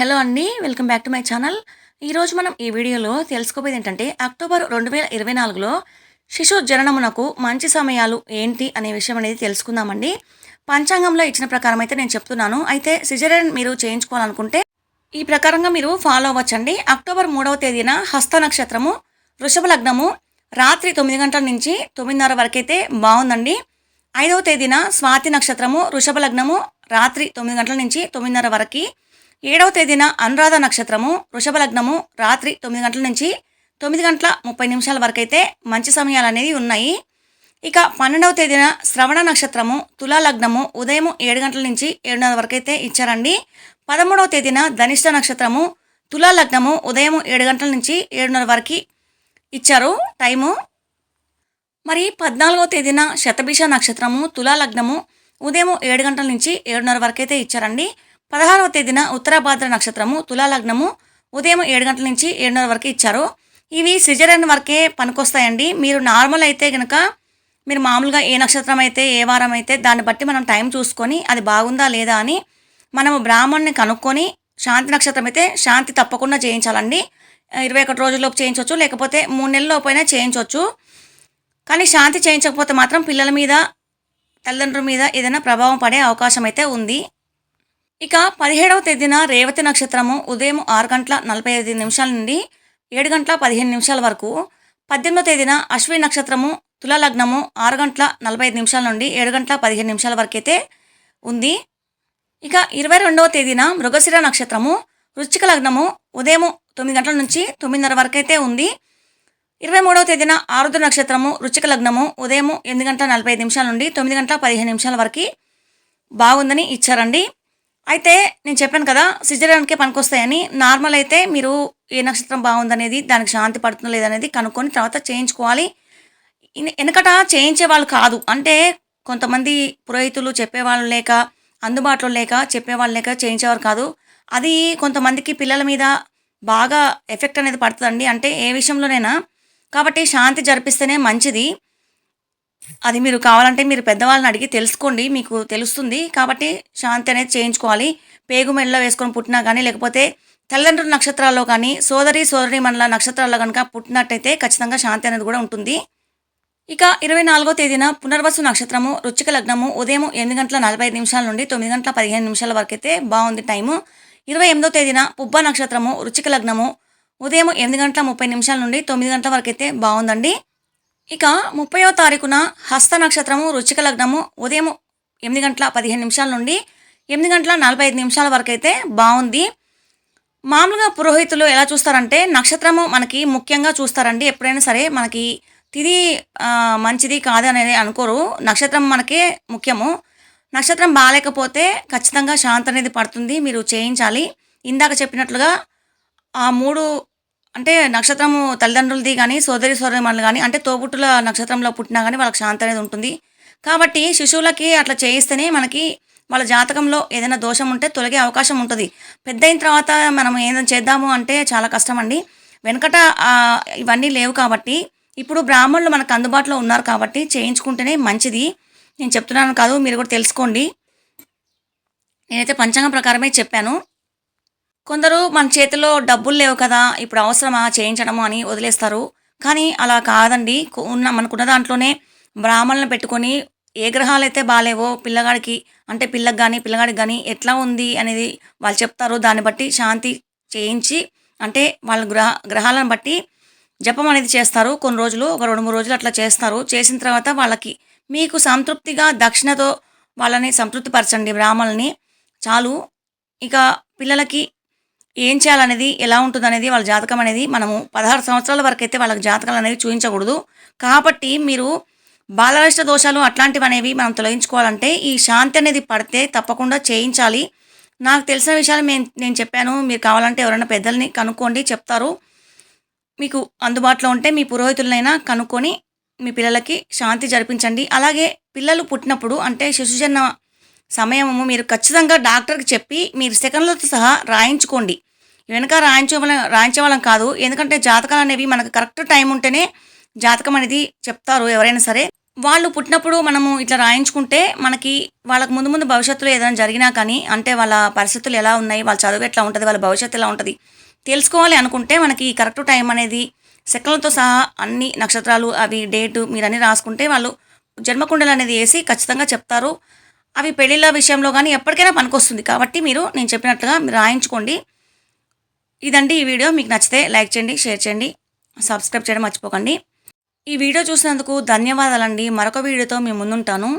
Hello అండి welcome back to my channel. ఈరోజు మనం ఈ వీడియోలో తెలుసుకోబోయేది ఏంటంటే అక్టోబర్ రెండు వేల ఇరవై నాలుగులో శిశు జననమునకు మంచి సమయాలు ఏంటి అనే విషయం అనేది తెలుసుకుందామండి. పంచాంగంలో ఇచ్చిన ప్రకారం అయితే నేను చెప్తున్నాను. అయితే సిజరన్ మీరు చేయించుకోవాలనుకుంటే ఈ ప్రకారంగా మీరు ఫాలో అవ్వచ్చండి. అక్టోబర్ మూడవ తేదీన హస్త నక్షత్రము వృషభ లగ్నము రాత్రి తొమ్మిది గంటల నుంచి తొమ్మిదిన్నర వరకైతే బాగుందండి. ఐదవ తేదీన స్వాతి నక్షత్రము వృషభ లగ్నము రాత్రి తొమ్మిది గంటల నుంచి తొమ్మిదిన్నర వరకు ఏడవ తేదీన అనురాధ నక్షత్రము వృషభ లగ్నము రాత్రి తొమ్మిది గంటల నుంచి తొమ్మిది గంటల ముప్పై నిమిషాల వరకు అయితే మంచి సమయాలు అనేవి ఉన్నాయి. ఇక పన్నెండవ తేదీన శ్రవణ నక్షత్రము తులా లగ్నము ఉదయం ఏడు గంటల నుంచి ఏడున్నర వరకు అయితే ఇచ్చారండి. పదమూడవ తేదీన ధనిష్ట నక్షత్రము తులా లగ్నము ఉదయం ఏడు గంటల నుంచి ఏడున్నర వరకు ఇచ్చారు టైము. మరి పద్నాలుగవ తేదీన శతభిష నక్షత్రము తులా లగ్నము ఉదయం ఏడు గంటల నుంచి ఏడున్నర వరకు అయితే ఇచ్చారండి. పదహారవ తేదీన ఉత్తరాభాద్ర నక్షత్రము తులాలగ్నము ఉదయం ఏడు గంటల నుంచి ఏడున్నర వరకు ఇచ్చారు. ఇవి సిజరన్ వరకే పనికొస్తాయండి. మీరు నార్మల్ అయితే కనుక మీరు మామూలుగా ఏ నక్షత్రం అయితే ఏ వారం అయితే దాన్ని బట్టి మనం టైం చూసుకొని అది బాగుందా లేదా అని మనము బ్రాహ్మణ్ని కనుక్కొని శాంతి నక్షత్రం అయితే శాంతి తప్పకుండా చేయించాలండి. ఇరవై ఒకటి రోజుల్లోపు చేయించవచ్చు లేకపోతే మూడు నెలల్లోపు అయినా చేయించవచ్చు. కానీ శాంతి చేయించకపోతే మాత్రం పిల్లల మీద తల్లిదండ్రుల మీద ఏదైనా ప్రభావం పడే అవకాశం అయితే ఉంది. ఇక పదిహేడవ తేదీన రేవతి నక్షత్రము ఉదయం ఆరు గంటల నలభై ఐదు నిమిషాల నుండి ఏడు గంటల పదిహేను నిమిషాల వరకు. పద్దెనిమిదవ తేదీన అశ్విని నక్షత్రము తుల లగ్నము ఆరు గంటల నలభై ఐదు నిమిషాల నుండి ఏడు గంటల పదిహేను నిమిషాల వరకు అయితే ఉంది. ఇక ఇరవై రెండవ తేదీన మృగశిర నక్షత్రము వృశ్చిక లగ్నము ఉదయం తొమ్మిది గంటల నుంచి తొమ్మిదిన్నర వరకు అయితే ఉంది. ఇరవై మూడవ తేదీన ఆరుద్ర నక్షత్రము రుచిక లగ్నము ఉదయం ఎనిమిది గంటల నలభై ఐదు నిమిషాల నుండి తొమ్మిది గంటల పదిహేను నిమిషాల వరకు బాగుందని ఇచ్చారండి. అయితే నేను చెప్పాను కదా సిజరానికే పనికొస్తాయని. నార్మల్ అయితే మీరు ఏ నక్షత్రం బాగుందనేది దానికి శాంతి పడుతుందో లేదనేది కనుక్కొని తర్వాత చేయించుకోవాలి. వెనకట చేయించే వాళ్ళు కాదు. అంటే కొంతమంది పురోహితులు చెప్పేవాళ్ళు లేక అందుబాటులో లేక చెప్పేవాళ్ళు లేక చేయించేవారు కాదు. అది కొంతమందికి పిల్లల మీద బాగా ఎఫెక్ట్ అనేది పడుతుందండి. అంటే ఏ విషయంలోనైనా. కాబట్టి శాంతి జరిపిస్తేనే మంచిది. అది మీరు కావాలంటే మీరు పెద్దవాళ్ళని అడిగి తెలుసుకోండి మీకు తెలుస్తుంది. కాబట్టి శాంతి అనేది చేయించుకోవాలి. పేగు మెడలో వేసుకొని పుట్టినా కానీ లేకపోతే తల్లిదండ్రుల నక్షత్రాల్లో కానీ సోదరి సోదరి మండల నక్షత్రాల్లో కనుక పుట్టినట్టయితే ఖచ్చితంగా శాంతి అనేది కూడా ఉంటుంది. ఇక ఇరవై నాలుగో తేదీన పునర్వసు నక్షత్రము రుచిక లగ్నము ఉదయం ఎనిమిది గంటల నలభై ఐదు నిమిషాల నుండి తొమ్మిది గంటల పదిహేను నిమిషాల వరకు అయితే బాగుంది టైము. ఇరవై ఎనిమిదో తేదీన పుబ్బ నక్షత్రము రుచిక లగ్నము ఉదయం ఎనిమిది గంటల ముప్పై నిమిషాల నుండి తొమ్మిది గంటల వరకు అయితే బాగుందండి. ఇక ముప్పయో తారీఖున హస్త నక్షత్రము రుచిక లగ్నము ఉదయం ఎనిమిది గంటల పదిహేను నిమిషాల నుండి ఎనిమిది గంటల నలభై ఐదు నిమిషాల వరకు అయితే బాగుంది మామూలుగా పురోహితులు ఎలా చూస్తారంటే నక్షత్రము మనకి ముఖ్యంగా చూస్తారండి. ఎప్పుడైనా సరే మనకి తిది మంచిది కాదు అనేది అనుకోరు. నక్షత్రం మనకే ముఖ్యము. నక్షత్రం బాగాలేకపోతే ఖచ్చితంగా శాంతి అనేది పడుతుంది. మీరు చేయించాలి. ఇందాక చెప్పినట్లుగా ఆ మూడు అంటే నక్షత్రము తల్లిదండ్రులది కానీ సోదరి సోదరిమణులు కానీ అంటే తోబుట్టుల నక్షత్రంలో పుట్టినా కానీ వాళ్ళకి శాంతి అనేది ఉంటుంది. కాబట్టి శిశువులకి అట్లా చేయిస్తేనే మనకి వాళ్ళ జాతకంలో ఏదైనా దోషం ఉంటే తొలగే అవకాశం ఉంటుంది. పెద్ద అయిన తర్వాత మనం ఏదైనా చేద్దాము అంటే చాలా కష్టం అండి వెనకట ఇవన్నీ లేవు కాబట్టి ఇప్పుడు బ్రాహ్మణులు మనకు అందుబాటులో ఉన్నారు కాబట్టి చేయించుకుంటేనే మంచిది. నేను చెప్తున్నాను కాదు మీరు కూడా తెలుసుకోండి. నేనైతే పంచాంగం ప్రకారమే చెప్పాను. కొందరు మన చేతిలో డబ్బులు లేవు కదా ఇప్పుడు అవసరమా చేయించడము అని వదిలేస్తారు. కానీ అలా కాదండి. ఉన్న మనకున్న దాంట్లోనే బ్రాహ్మణులను పెట్టుకొని ఏ గ్రహాలు అయితే బాగాలేవో పిల్లగాడికి అంటే పిల్లకి కానీ పిల్లగాడికి కానీ ఎట్లా ఉంది అనేది వాళ్ళు చెప్తారు. దాన్ని బట్టి శాంతి చేయించి అంటే వాళ్ళ గ్రహ గ్రహాలను బట్టి జపం అనేది చేస్తారు. కొన్ని రోజులు ఒక రెండు మూడు రోజులు అట్లా చేస్తారు. చేసిన తర్వాత వాళ్ళకి మీకు సంతృప్తిగా దక్షిణతో వాళ్ళని సంతృప్తిపరచండి బ్రాహ్మణుల్ని. చాలు. ఇక పిల్లలకి ఏం చేయాలనేది ఎలా ఉంటుందనేది వాళ్ళ జాతకం అనేది మనము పదహారు సంవత్సరాల వరకు అయితే వాళ్ళకి జాతకాలు అనేవి చూపించకూడదు. కాబట్టి మీరు బాలరిష్ట దోషాలు అట్లాంటివి అనేవి మనం తొలగించుకోవాలంటే ఈ శాంతి అనేది పడితే తప్పకుండా చేయించాలి. నాకు తెలిసిన విషయాలు నేను నేను చెప్పాను. మీరు కావాలంటే ఎవరైనా పెద్దల్ని కనుక్కోండి చెప్తారు. మీకు అందుబాటులో ఉంటే మీ పురోహితులనైనా కనుక్కొని మీ పిల్లలకి శాంతి జరిపించండి. అలాగే పిల్లలు పుట్టినప్పుడు అంటే శిశుజన్మ సమయము మీరు ఖచ్చితంగా డాక్టర్కి చెప్పి మీరు సెకండ్లతో సహా రాయించుకోండి. వెనక రాయించే వాళ్ళం రాయించే వాళ్ళం కాదు. ఎందుకంటే జాతకాలు అనేవి మనకు కరెక్ట్ టైం ఉంటేనే జాతకం అనేది చెప్తారు ఎవరైనా సరే. వాళ్ళు పుట్టినప్పుడు మనము ఇట్లా రాయించుకుంటే మనకి వాళ్ళకి ముందు ముందు భవిష్యత్తులో ఏదైనా జరిగినా కానీ అంటే వాళ్ళ పరిస్థితులు ఎలా ఉన్నాయి వాళ్ళ చదువు ఎట్లా ఉంటుంది వాళ్ళ భవిష్యత్తు ఎలా ఉంటుంది తెలుసుకోవాలి అనుకుంటే మనకి కరెక్ట్ టైం అనేది సెకండ్లతో సహా అన్ని నక్షత్రాలు అవి డేటు మీరు అన్ని రాసుకుంటే వాళ్ళు జన్మకుండలు అనేది వేసి ఖచ్చితంగా చెప్తారు. అవి పెళ్ళిళ్ళ విషయంలో కానీ ఎప్పటికైనా పనికొస్తుంది. కాబట్టి మీరు నేను చెప్పినట్లుగా మీరు రాయించుకోండి. ఇదండి ఈ వీడియో. మీకు నచ్చితే లైక్ చేయండి షేర్ చేయండి సబ్స్క్రైబ్ చేయడం మర్చిపోకండి. ఈ వీడియో చూసినందుకు ధన్యవాదాలండి. మరొక వీడియోతో మీ ముందుంటాను.